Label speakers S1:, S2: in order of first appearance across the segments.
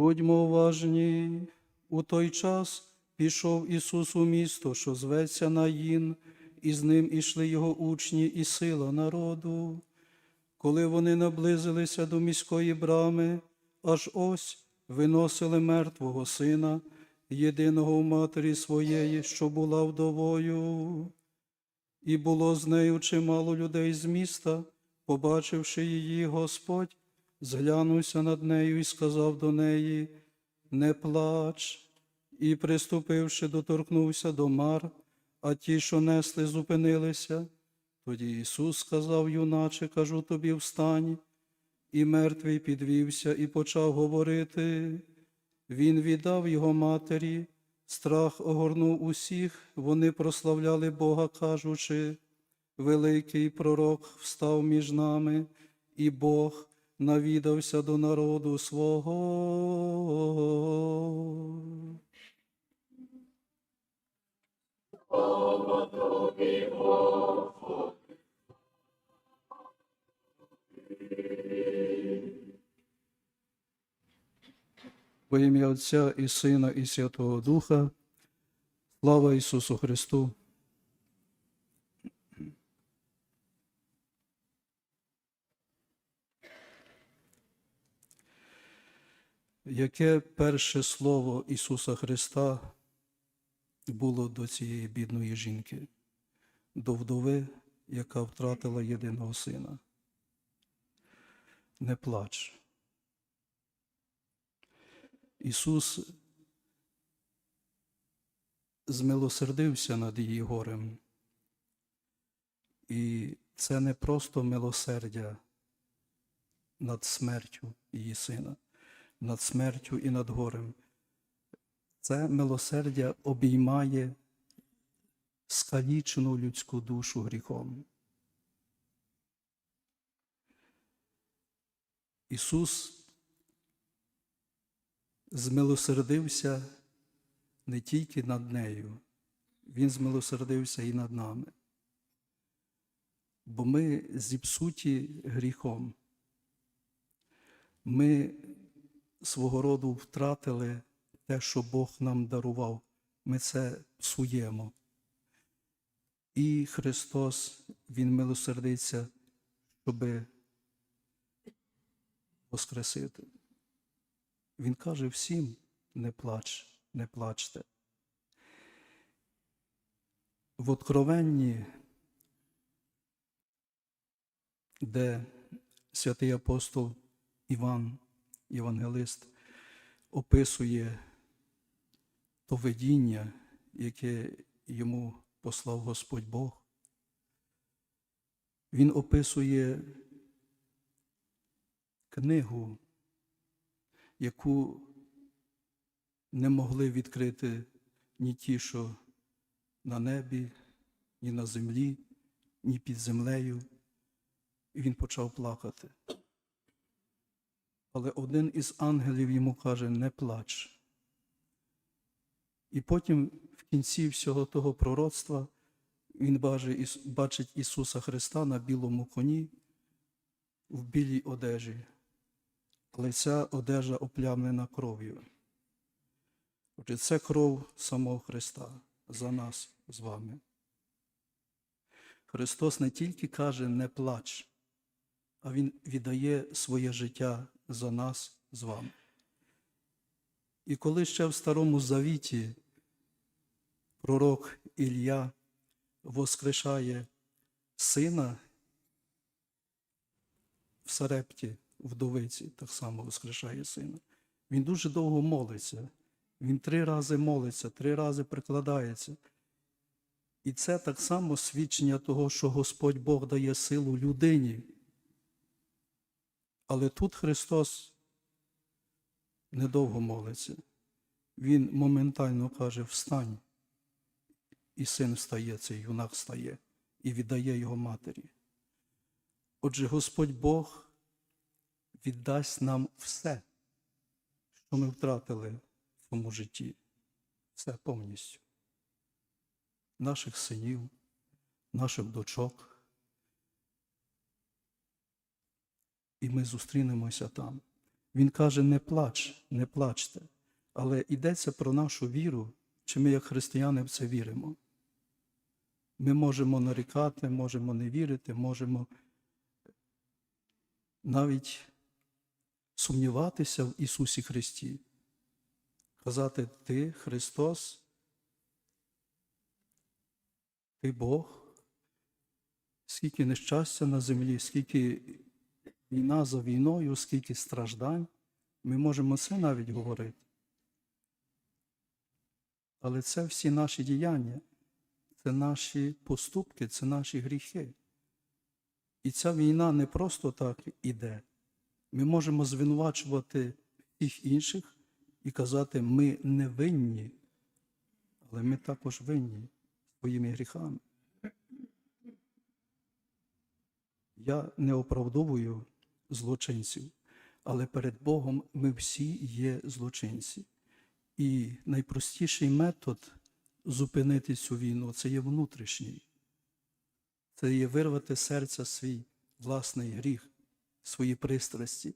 S1: Будьмо уважні. У той час пішов Ісус у місто, що зветься Наїн, і з ним ішли його учні і сила народу. Коли вони наблизилися до міської брами, аж ось виносили мертвого сина, єдиного в матері своєї, що була вдовою. І було з нею чимало людей з міста, побачивши її, Господь, зглянувся над нею і сказав до неї, не плач, і, приступивши, доторкнувся до мар, а ті, що несли, зупинилися. Тоді Ісус сказав, юначе, кажу тобі, встань, і мертвий підвівся і почав говорити. Він віддав його матері, страх огорнув усіх, вони прославляли Бога, кажучи, великий пророк встав між нами, і Бог навідався до народу свого. Во ім'я Отця і Сина, і Святого Духа. Слава Ісусу Христу! Яке перше слово Ісуса Христа було до цієї бідної жінки, до вдови, яка втратила єдиного сина? Не плач. Ісус змилосердився над її горем. І це не просто милосердя над смертю її сина, над смертю і над горем. Це милосердя обіймає скалічену людську душу гріхом. Ісус змилосердився не тільки над нею, Він змилосердився і над нами. Бо ми зіпсуті гріхом. Ми свого роду втратили те, що Бог нам дарував. Ми це псуємо. І Христос, Він милосердиться, щоби воскресити. Він каже всім, не плач, не плачте. В Откровенні, де святий апостол Іван, Євангелист, описує то видіння, яке йому послав Господь Бог, він описує книгу, яку не могли відкрити ні ті, що на небі, ні на землі, ні під землею. І він почав плакати. Але один із ангелів йому каже: не плач. І потім, в кінці всього того пророцтва, він бачить Ісуса Христа на білому коні в білій одежі, але ця одежа оплямлена кров'ю. Отже, це кров самого Христа за нас з вами. Христос не тільки каже не плач, а Він віддає своє життя за нас з вами. І коли ще в Старому Завіті пророк Ілля воскрешає сина в Сарепті, вдовиці, так само воскрешає сина, він дуже довго молиться. Він три рази молиться, три рази прикладається. І це так само свідчення того, що Господь Бог дає силу людині. Але тут Христос недовго молиться. Він моментально каже: Встань. І син встає, цей юнак стає і віддає його матері. Отже, Господь Бог віддасть нам все, що ми втратили в цьому житті. Все повністю. Наших синів, наших дочок. І ми зустрінемося там. Він каже: не плач, не плачте. Але йдеться про нашу віру, чи ми, як християни, в це віримо. Ми можемо нарікати, можемо не вірити, можемо навіть сумніватися в Ісусі Христі. Казати, Ти Христос, Ти Бог, скільки нещастя на землі, скільки війна за війною, скільки страждань, ми можемо це навіть говорити. Але це всі наші діяння, це наші поступки, це наші гріхи. І ця війна не просто так іде. Ми можемо звинувачувати всіх інших і казати, ми не винні, але ми також винні своїми гріхами. Я не оправдовую злочинців, але перед Богом ми всі є злочинці. І найпростіший метод зупинити цю війну це є внутрішній. Це є вирвати серця свій власний гріх, свої пристрасті.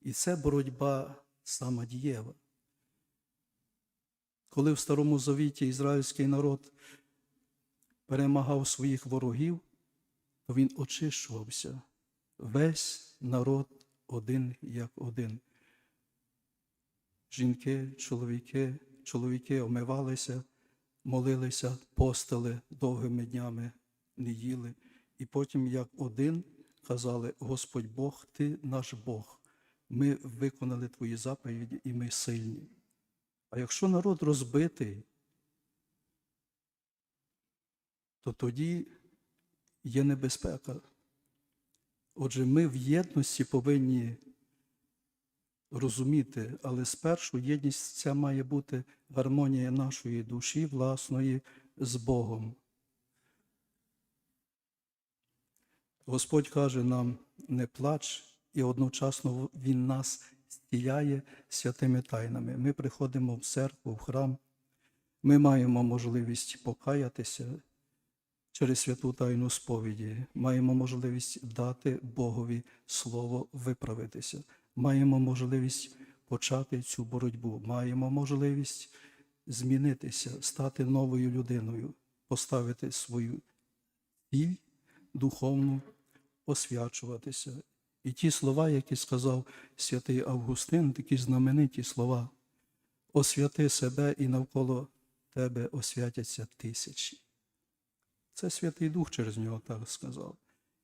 S1: І це боротьба сама дієва. Коли в Старому Завіті ізраїльський народ перемагав своїх ворогів, то він очищувався. Весь народ один як один. Жінки, чоловіки, чоловіки омивалися, молилися, постили довгими днями, не їли. І потім, як один, казали: Господь Бог, Ти наш Бог. Ми виконали Твої заповіді і ми сильні. А якщо народ розбитий, то тоді є небезпека. Отже, ми в єдності повинні розуміти, але спершу єдність ця має бути гармонія нашої душі, власної з Богом. Господь каже нам, не плач, і одночасно Він нас стіляє святими тайнами. Ми приходимо в церкву, в храм, ми маємо можливість покаятися через святу тайну сповіді, маємо можливість дати Богові слово виправитися, маємо можливість почати цю боротьбу, маємо можливість змінитися, стати новою людиною, поставити свою ціль духовну, освячуватися. І ті слова, які сказав святий Августин, такі знамениті слова, освяти себе і навколо тебе освятяться тисячі. Це Святий Дух через нього так сказав.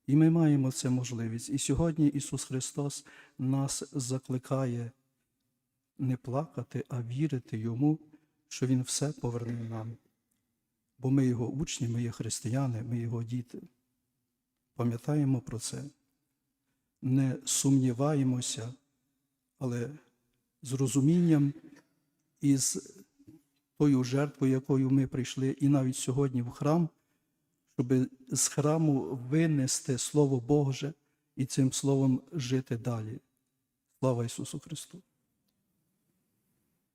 S1: І ми маємо це можливість. І сьогодні Ісус Христос нас закликає не плакати, а вірити Йому, що Він все поверне нам. Бо ми Його учні, ми є християни, ми Його діти. Пам'ятаємо про це. Не сумніваємося, але з розумінням і з тою жертвою, якою ми прийшли, і навіть сьогодні в храм, щоб з храму винести Слово Боже і цим Словом жити далі. Слава Ісусу Христу!